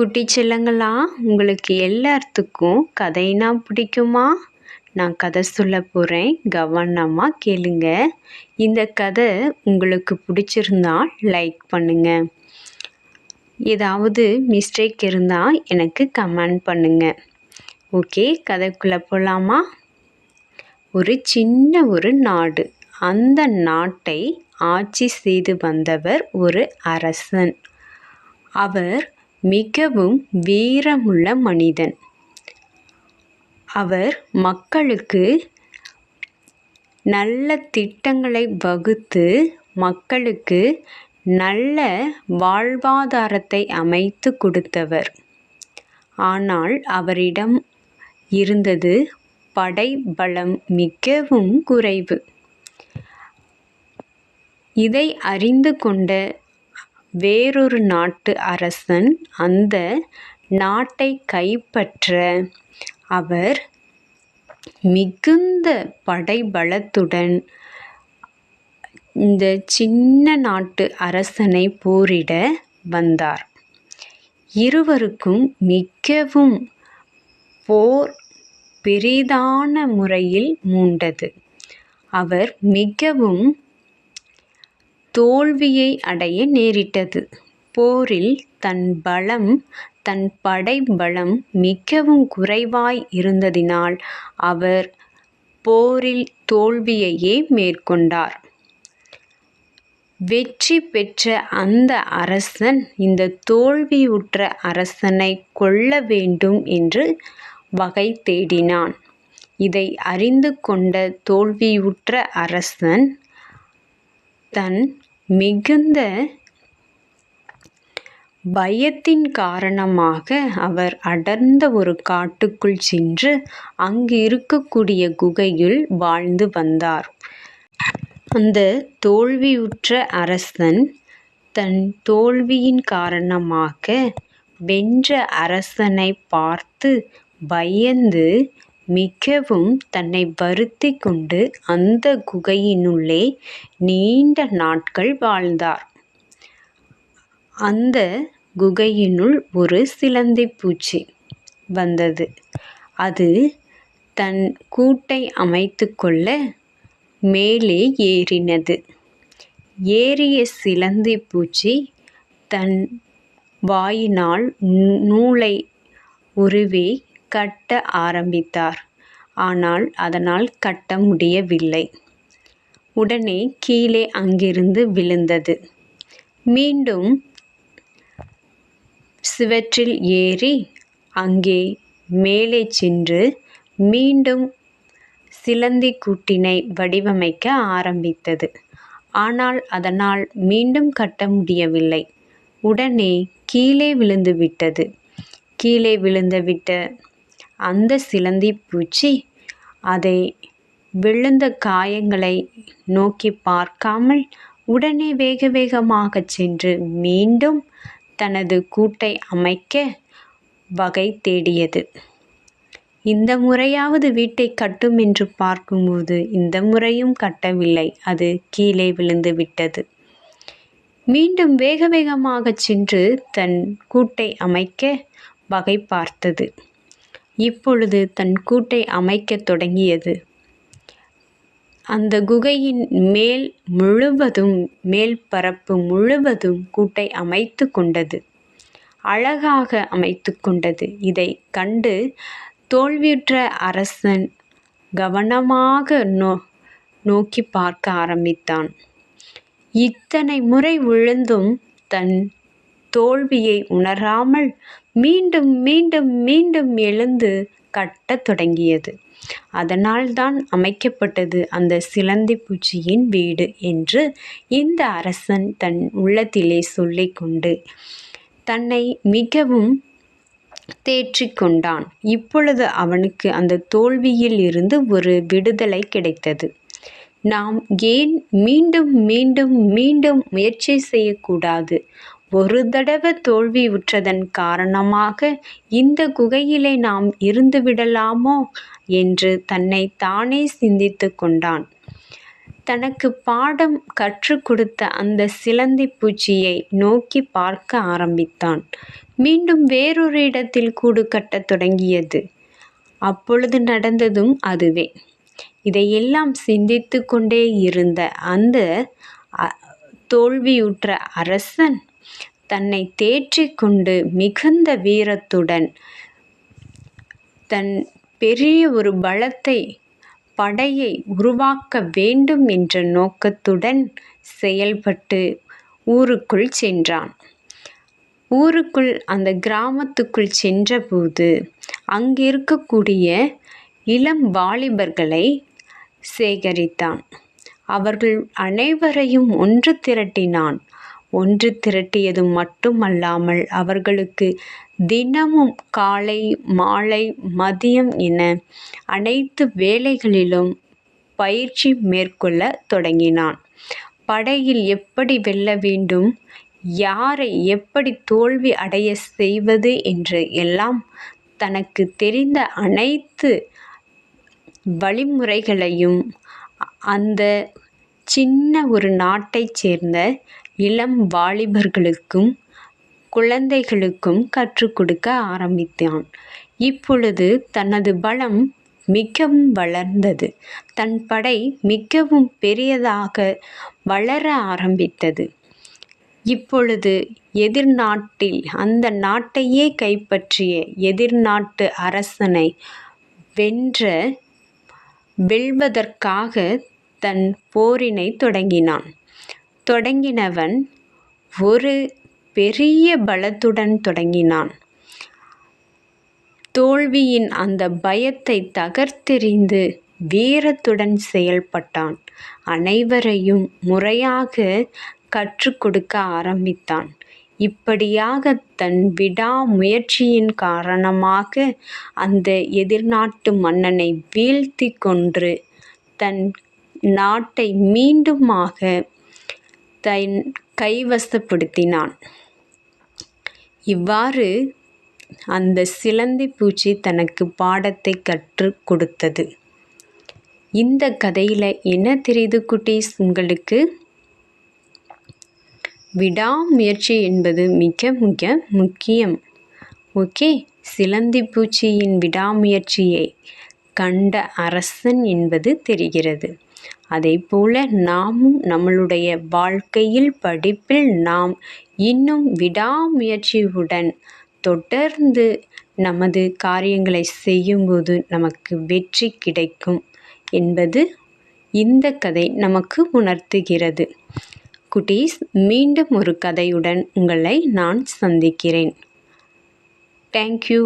குட்டி செல்லங்களா உங்களுக்கு எல்லாத்துக்கும் கதைனா பிடிக்குமா? நான் கதை சொல்ல போகிறேன் கவனமாக கேளுங்க. இந்த கதை உங்களுக்கு பிடிச்சிருந்தா லைக் பண்ணுங்க. ஏதாவது மிஸ்டேக் இருந்தால் எனக்கு கமெண்ட் பண்ணுங்க. ஓகே கதைக்குள்ளே போகலாமா ஒரு சின்ன ஒரு நாடு. அந்த நாட்டை ஆட்சி செய்து வந்தவர் ஒரு அரசன். அவர் மிகவும் வீரமுள்ள மனிதன். அவர் மக்களுக்கு நல்ல திட்டங்களை வகுத்து மக்களுக்கு நல்ல வாழ்வாதாரத்தை அமைத்து கொடுத்தவர். ஆனால் அவரிடம் இருந்தது படை பலம் மிகவும் குறைவு. இதை அறிந்து கொண்ட வேறொரு நாட்டு அரசன் அந்த நாட்டை கைப்பற்ற அவர் மிகுந்த படைபலத்துடன் இந்த சின்ன நாட்டு அரசனை போரிட வந்தார். இருவருக்கும் மிகவும் போர் பெரிதான முறையில் மூண்டது. அவர் மிகவும் தோல்வியை அடைய நேரிட்டது. போரில் தன் பலம் தன் படை பலம் மிகவும் குறைவாய் இருந்ததினால் அவர் போரில் தோல்வியையே மேற்கொண்டார். வெற்றி பெற்ற அந்த அரசன் இந்த தோல்வியுற்ற அரசனை கொல்ல வேண்டும் என்று வகை தேடினான். இதை அறிந்து கொண்ட தோல்வியுற்ற அரசன் தன் மிகுந்த பயத்தின் காரணமாக அவர் அடர்ந்த ஒரு காட்டுக்குள் சென்று அங்கு இருக்கக்கூடிய குகையில் வாழ்ந்து வந்தார். அந்த தோல்வியுற்ற அரசன் தன் தோல்வியின் காரணமாக வென்ற அரசனை பார்த்து பயந்து மிகவும் தன்னை வருத்தி கொண்டு அந்த குகையினுள்ளே நீண்ட நாட்கள் வாழ்ந்தார். அந்த குகையினுள் ஒரு சிலந்தி பூச்சி வந்தது. அது தன் கூட்டை அமைத்து கொள்ள மேலே ஏறினது. ஏறிய சிலந்தி பூச்சி தன் வாயினால் நூலை உருவி கட்ட ஆரம்பித்தார். ஆனால் அதனால் கட்ட முடியவில்லை. உடனே கீழே அங்கிருந்து விழுந்தது. மீண்டும் சுவற்றில் ஏறி அங்கே மேலே சென்று மீண்டும் சிலந்தி கூட்டினை வடிவமைக்க ஆரம்பித்தது. ஆனால் அதனால் மீண்டும் கட்ட முடியவில்லை. உடனே கீழே விழுந்து விட்டது கீழே விழுந்து விட்ட அந்த சிலந்தி பூச்சி அதை விழுந்த காயங்களை நோக்கி பார்க்காமல் உடனே வேக வேகமாக சென்று மீண்டும் தனது கூட்டை அமைக்க வகை தேடியது. இந்த முறையாவது வீட்டை கட்டும் என்று பார்க்கும்போது இந்த முறையும் கட்டவில்லை. அது கீழே விழுந்து விட்டது. மீண்டும் வேக வேகமாக சென்று தன் கூட்டை அமைக்க வகை பார்த்தது. இப்பொழுது தன் கூட்டை அமைக்கத் தொடங்கியது. அந்த குகையின் மேல் முழுவதும் மேல் பரப்பு முழுவதும் கூட்டை அமைத்து கொண்டது. அழகாக அமைத்து கொண்டது. இதை கண்டு தோல்வியுற்ற அரசன் கவனமாக நோ நோக்கி பார்க்க ஆரம்பித்தான். இத்தனை முறை விழுந்தும் தன் தோல்வியை உணராமல் மீண்டும் மீண்டும் மீண்டும் எழுந்து கட்டத் தொடங்கியது. அதனால்தான் அமைக்கப்பட்டது அந்த சிலந்தி பூச்சியின் வீடு என்று இந்த அரசன் தன் உள்ளத்திலே சொல்லிக்கொண்டு தன்னை மிகவும் தேற்றிக்கொண்டான் இப்பொழுது அவனுக்கு அந்த தோல்வியில் இருந்து ஒரு விடுதலை கிடைத்தது. நாம் ஏன் மீண்டும் மீண்டும் மீண்டும் முயற்சி செய்யக்கூடாது ஒரு தடவை தோல்வி உற்றதன் காரணமாக இந்த குகையிலே நாம் இருந்து விடலாமோ என்று தன்னை தானே சிந்தித்து கொண்டான். தனக்கு பாடம் கற்றுக் கொடுத்த அந்த சிலந்தி பூச்சியை நோக்கி பார்க்க ஆரம்பித்தான். மீண்டும் வேறொரு இடத்தில் கூடு கட்டத் தொடங்கியது. அப்பொழுது நடந்ததும் அதுவே. இதையெல்லாம் சிந்தித்து கொண்டே இருந்த அந்த தோல்வியுற்ற அரசன் தன்னை தேற்றிக்கொண்டு மிகுந்த வீரத்துடன் தன் பெரிய ஒரு பலத்தை படையை உருவாக்க வேண்டும் என்ற நோக்கத்துடன் செயல்பட்டு ஊருக்குள் சென்றான். ஊருக்குள் அந்த கிராமத்துக்குள் சென்றபோது அங்கிருக்கக்கூடிய இளம் வாலிபர்களை சேகரித்தான். அவர்கள் அனைவரையும் ஒன்று திரட்டினான். ஒன்று திரட்டியது மட்டுமல்லாமல் அவர்களுக்கு தினமும் காலை மாலை மதியம் என அனைத்து வேலைகளிலும் பயிற்சி மேற்கொள்ள தொடங்கினான். படையில் எப்படி வெல்ல வேண்டும்? யாரை எப்படி தோல்வி அடைய செய்வது என்று எல்லாம் தனக்கு தெரிந்த அனைத்து வழிமுறைகளையும் அந்த சின்ன ஒரு நாட்டைச் சேர்ந்த இளம் வாலிபர்களுக்கும் குழந்தைகளுக்கும் கற்றுக் கொடுக்க ஆரம்பித்தான். இப்பொழுது தனது பலம் மிகவும் வளர்ந்தது. தன் படை மிகவும் பெரியதாக வளர ஆரம்பித்தது. இப்பொழுது எதிர்நாட்டில் அந்த நாட்டையே கைப்பற்றிய எதிர்நாட்டு அரசனை வென்ற வெல்வதற்காக தன் போரினை தொடங்கினான். தொடங்கினவன் ஒரு பெரிய பலத்துடன் தொடங்கினான். தோல்வியின் அந்த பயத்தை தகர்த்தெறிந்து வீரத்துடன் செயல்பட்டான். அனைவரையும் முறையாக கற்றுக் கொடுக்க ஆரம்பித்தான். இப்படியாக தன் விடாமுயற்சியின் காரணமாக அந்த எதிர்நாட்டு மன்னனை வீழ்த்தி கொன்று தன் நாட்டை மீண்டுமாக தன் கைவசப்படுத்தினான். இவ்வாறு அந்த சிலந்தி பூச்சி தனக்கு பாடத்தை கற்றுக் கொடுத்தது. இந்த கதையில் என்ன தெரியுது குட்டீஸ் உங்களுக்கு? விடாமுயற்சி என்பது மிக மிக முக்கியம். ஓகே சிலந்தி பூச்சியின் விடாமுயற்சியை கண்ட அரசன் என்பது தெரிகிறது. அதே போல நாமும் நம்மளுடைய வாழ்க்கையில் படிப்பில் நாம் இன்னும் விடாமுயற்சியுடன் தொடர்ந்து நமது காரியங்களை செய்யும்போது நமக்கு வெற்றி கிடைக்கும் என்பது இந்த கதை நமக்கு உணர்த்துகிறது. குட்டீஸ் மீண்டும் ஒரு கதையுடன் உங்களை நான் சந்திக்கிறேன். தேங்க்யூ